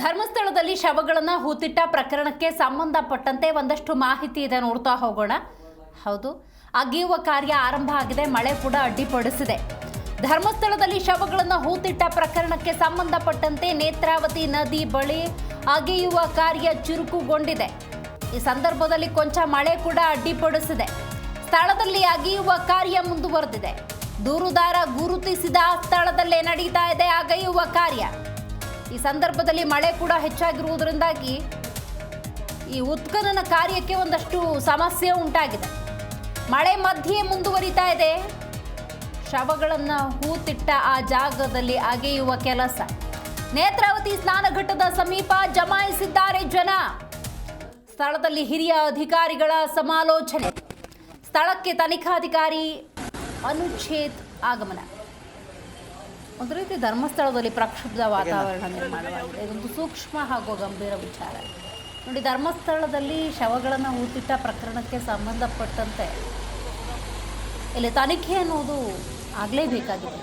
ಧರ್ಮಸ್ಥಳದಲ್ಲಿ ಶವಗಳನ್ನು ಹೂತಿಟ್ಟ ಪ್ರಕರಣಕ್ಕೆ ಸಂಬಂಧಪಟ್ಟಂತೆ ಒಂದಷ್ಟು ಮಾಹಿತಿ ಇದೆ ನೋಡ್ತಾ ಹೋಗೋಣ. ಹೌದು, ಅಗೆಯುವ ಕಾರ್ಯ ಆರಂಭ ಆಗಿದೆ, ಮಳೆ ಕೂಡ ಅಡ್ಡಿಪಡಿಸಿದೆ. ಧರ್ಮಸ್ಥಳದಲ್ಲಿ ಶವಗಳನ್ನು ಹೂತಿಟ್ಟ ಪ್ರಕರಣಕ್ಕೆ ಸಂಬಂಧಪಟ್ಟಂತೆ ನೇತ್ರಾವತಿ ನದಿ ಬಳಿ ಅಗೆಯುವ ಕಾರ್ಯ ಚುರುಕುಗೊಂಡಿದೆ. ಈ ಸಂದರ್ಭದಲ್ಲಿ ಕೊಂಚ ಮಳೆ ಕೂಡ ಅಡ್ಡಿಪಡಿಸಿದೆ. ಸ್ಥಳದಲ್ಲಿ ಅಗೆಯುವ ಕಾರ್ಯ ಮುಂದುವರೆದಿದೆ. ದೂರುದಾರ ಗುರುತಿಸಿದ ಸ್ಥಳದಲ್ಲೇ ನಡೀತಾ ಇದೆ ಅಗೆಯುವ ಕಾರ್ಯ. ಈ ಸಂದರ್ಭದಲ್ಲಿ ಮಳೆ ಕೂಡ ಹೆಚ್ಚಾಗಿರುವುದರಿಂದಾಗಿ ಈ ಉತ್ಖನನ ಕಾರ್ಯಕ್ಕೆ ಒಂದಷ್ಟು ಸಮಸ್ಯೆ ಉಂಟಾಗಿದೆ. ಮಳೆ ಮಧ್ಯೆ ಮುಂದುವರಿತಾ ಇದೆ. ಶವಗಳನ್ನು ಹೂತಿಟ್ಟ ಆ ಜಾಗದಲ್ಲಿ ಅಗೆಯುವ ಕೆಲಸ. ನೇತ್ರಾವತಿ ಸ್ನಾನಘಟ್ಟದ ಸಮೀಪ ಜಮಾಯಿಸಿದ್ದಾರೆ ಜನ. ಸ್ಥಳದಲ್ಲಿ ಹಿರಿಯ ಅಧಿಕಾರಿಗಳ ಸಮಾಲೋಚನೆ. ಸ್ಥಳಕ್ಕೆ ತನಿಖಾಧಿಕಾರಿ ಅನುಚ್ಛೇದ್ ಆಗಮನ. ಒಂದು ರೀತಿ ಧರ್ಮಸ್ಥಳದಲ್ಲಿ ಪ್ರಕ್ಷುಬ್ಧ ವಾತಾವರಣ ನಿರ್ಮಾಣವಾಗಿದೆ. ಇದೊಂದು ಸೂಕ್ಷ್ಮ ಹಾಗೂ ಗಂಭೀರ ವಿಚಾರ. ನೋಡಿ ಧರ್ಮಸ್ಥಳದಲ್ಲಿ ಶವಗಳನ್ನು ಹೂತಿಟ್ಟ ಪ್ರಕರಣಕ್ಕೆ ಸಂಬಂಧಪಟ್ಟಂತೆ ಇಲ್ಲಿ ತನಿಖೆ ಅನ್ನೋದು ಆಗಲೇಬೇಕಾಗಿದೆ.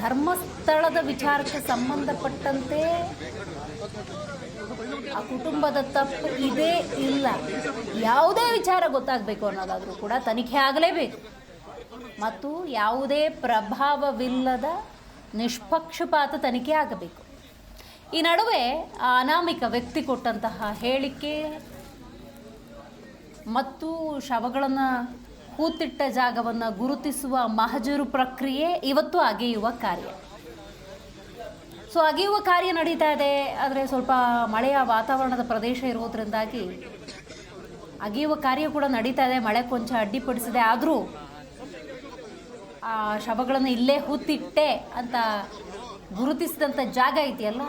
ಧರ್ಮಸ್ಥಳದ ವಿಚಾರಕ್ಕೆ ಸಂಬಂಧಪಟ್ಟಂತೆ ಆ ಕುಟುಂಬದ ತಪ್ಪು ಇದೇ ಇಲ್ಲ? ಯಾವುದೇ ವಿಚಾರ ಗೊತ್ತಾಗಬೇಕು ಅನ್ನೋದಾದರೂ ಕೂಡ ತನಿಖೆ ಆಗಲೇಬೇಕು. ಮತ್ತು ಯಾವುದೇ ಪ್ರಭಾವವಿಲ್ಲದ ನಿಷ್ಪಕ್ಷಪಾತ ತನಿಖೆ ಆಗಬೇಕು. ಈ ನಡುವೆ ಆ ಅನಾಮಿಕ ವ್ಯಕ್ತಿ ಕೊಟ್ಟಂತಹ ಹೇಳಿಕೆ ಮತ್ತು ಶವಗಳನ್ನು ಕೂತಿಟ್ಟ ಜಾಗವನ್ನು ಗುರುತಿಸುವ ಮಹಜರು ಪ್ರಕ್ರಿಯೆ ಇವತ್ತು ಅಗೆಯುವ ಕಾರ್ಯ. ಸೊ, ಅಗೆಯುವ ಕಾರ್ಯ ನಡೀತಾ ಇದೆ, ಆದರೆ ಸ್ವಲ್ಪ ಮಳೆಯ ವಾತಾವರಣದ ಪ್ರದೇಶ ಇರುವುದರಿಂದಾಗಿ ಅಗೆಯುವ ಕಾರ್ಯ ಕೂಡ ನಡೀತಾ ಇದೆ, ಮಳೆ ಕೊಂಚ ಅಡ್ಡಿಪಡಿಸಿದೆ. ಆದರೂ ಆ ಶವಗಳನ್ನು ಇಲ್ಲೇ ಹೂತಿಟ್ಟೆ ಅಂತ ಗುರುತಿಸಿದಂಥ ಜಾಗ ಇದೆಯಲ್ಲ,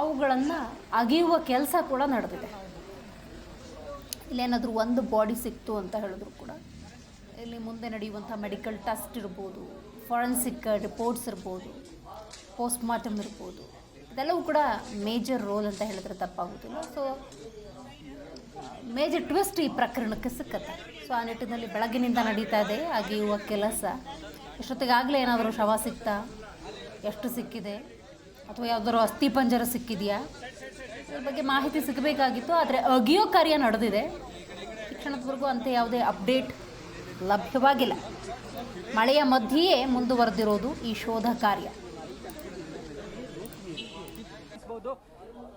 ಅವುಗಳನ್ನು ಅಗೆಯುವ ಕೆಲಸ ಕೂಡ ನಡೆದಿದೆ. ಇಲ್ಲೇನಾದರೂ ಒಂದು ಬಾಡಿ ಸಿಕ್ತು ಅಂತ ಹೇಳಿದ್ರು ಕೂಡ. ಇಲ್ಲಿ ಮುಂದೆ ನಡೆಯುವಂಥ ಮೆಡಿಕಲ್ ಟೆಸ್ಟ್ ಇರ್ಬೋದು ಫಾರೆನ್ಸಿಕ್ ರಿಪೋರ್ಟ್ಸ್ ಇರ್ಬೋದು ಪೋಸ್ಟ್ಮಾರ್ಟಮ್ ಇರ್ಬೋದು, ಇದೆಲ್ಲವೂ ಕೂಡ ಮೇಜರ್ ರೋಲ್ ಅಂತ ಹೇಳಿದ್ರೆ ತಪ್ಪಾಗೋದಿಲ್ಲ. ಸೊ ಮೇಜರ್ ಟ್ವಿಸ್ಟ್ ಈ ಪ್ರಕರಣಕ್ಕೆ ಸಿಕ್ಕತ್ತೆ. ಸೊ ಆ ನಿಟ್ಟಿನಲ್ಲಿ ಬೆಳಗಿನಿಂದ ನಡೀತಾ ಇದೆ. ಅಗೆಯುವ ಕೆಲಸ. ಎಷ್ಟೊತ್ತಿಗಾಗಲೇ ಏನಾದರೂ ಶವ ಸಿಕ್ತಾ? ಎಷ್ಟು ಸಿಕ್ಕಿದೆ? ಅಥವಾ ಯಾವುದಾದ್ರು ಅಸ್ಥಿ ಪಂಜರ ಸಿಕ್ಕಿದೆಯಾ? ಇದ್ರ ಬಗ್ಗೆ ಮಾಹಿತಿ ಸಿಗಬೇಕಾಗಿತ್ತು. ಆದರೆ ಅಗಿಯೋ ಕಾರ್ಯ ನಡೆದಿದೆ. ಶಿಕ್ಷಣದವರೆಗೂ ಅಂತ ಯಾವುದೇ ಅಪ್ಡೇಟ್ ಲಭ್ಯವಾಗಿಲ್ಲ. ಮಳೆಯ ಮಧ್ಯೆಯೇ ಮುಂದುವರೆದಿರೋದು ಈ ಶೋಧ ಕಾರ್ಯ.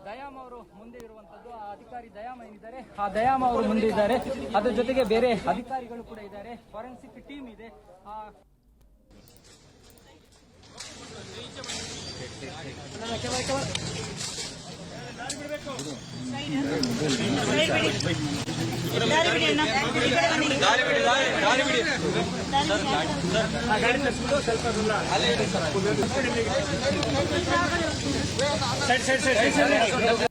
ದಯಾಮ ಅವರು ಮುಂದೆ ಇರುವಂತದ್ದು, ಆ ಅಧಿಕಾರಿ ದಯಾಮ ಏನಿದ್ದಾರೆ, ಆ ದಯಾಮ ಅವರು ಮುಂದೆ ಇದ್ದಾರೆ. ಅದ್ರ ಜೊತೆಗೆ ಬೇರೆ ಅಧಿಕಾರಿಗಳು ಕೂಡ ಇದ್ದಾರೆ. ಫಾರೆನ್ಸಿಕ್ ಟೀಮ್ ಇದೆ. ಆ ಸೈಡ್ ಸೈಡ್ ಸೈಡ್ ಸೈಡ್